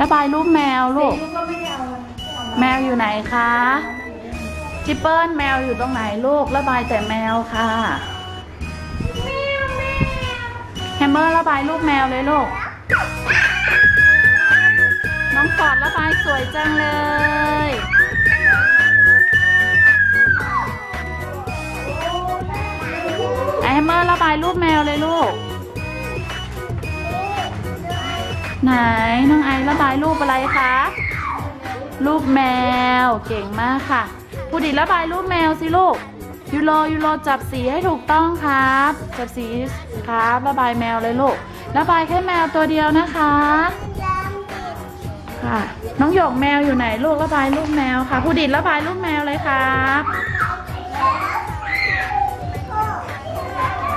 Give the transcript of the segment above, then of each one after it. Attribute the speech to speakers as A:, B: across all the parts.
A: ระบายรูปแมวลูก
B: ลูกก็ไม่ได้เอา
A: แมวอยู่ไหนคะ จิปเปิลแมวอยู่ตรงไหนลูก ระบายแต่แมวค่ะแฮมเมอร์ระบายรูปแมวเลยลูก น้องฟอร์ดระบายสวยจังเลยแฮมเมอร์ระบายรูปแมวเลยลูก ไหนน้องไอระบายรูปอะไรคะรูปแมวเก่งมากค่ะผู้ดิระบายรูปแมวสิลูกยูโรยูโรจับสีให้ถูกต้องครับ จับสีครับระบายแมวเลยลูกระบายแค่แมวตัวเดียวนะคะค่ะ น้องหยกแมวอยู่ไหนลูกระบายรูปแมวค่ะผู้ดิระบายรูปแมวเลยครับ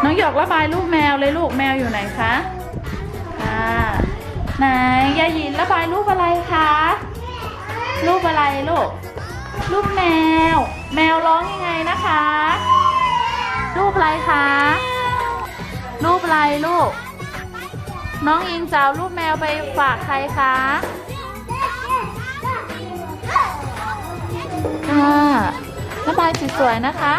A: น้องหยกระบายรูปแมวเลยลูกแมวอยู่ไหนคะค่ะ ไหนยายหินระบายรูปอะไรคะรูปอะไรลูกรูปแมว แมวร้องยังไงนะคะ รูปอะไรคะรูปอะไรลูก น้องอิงจะเอารูปแมวไปฝากใครคะค่ะระบายสวยๆนะคะ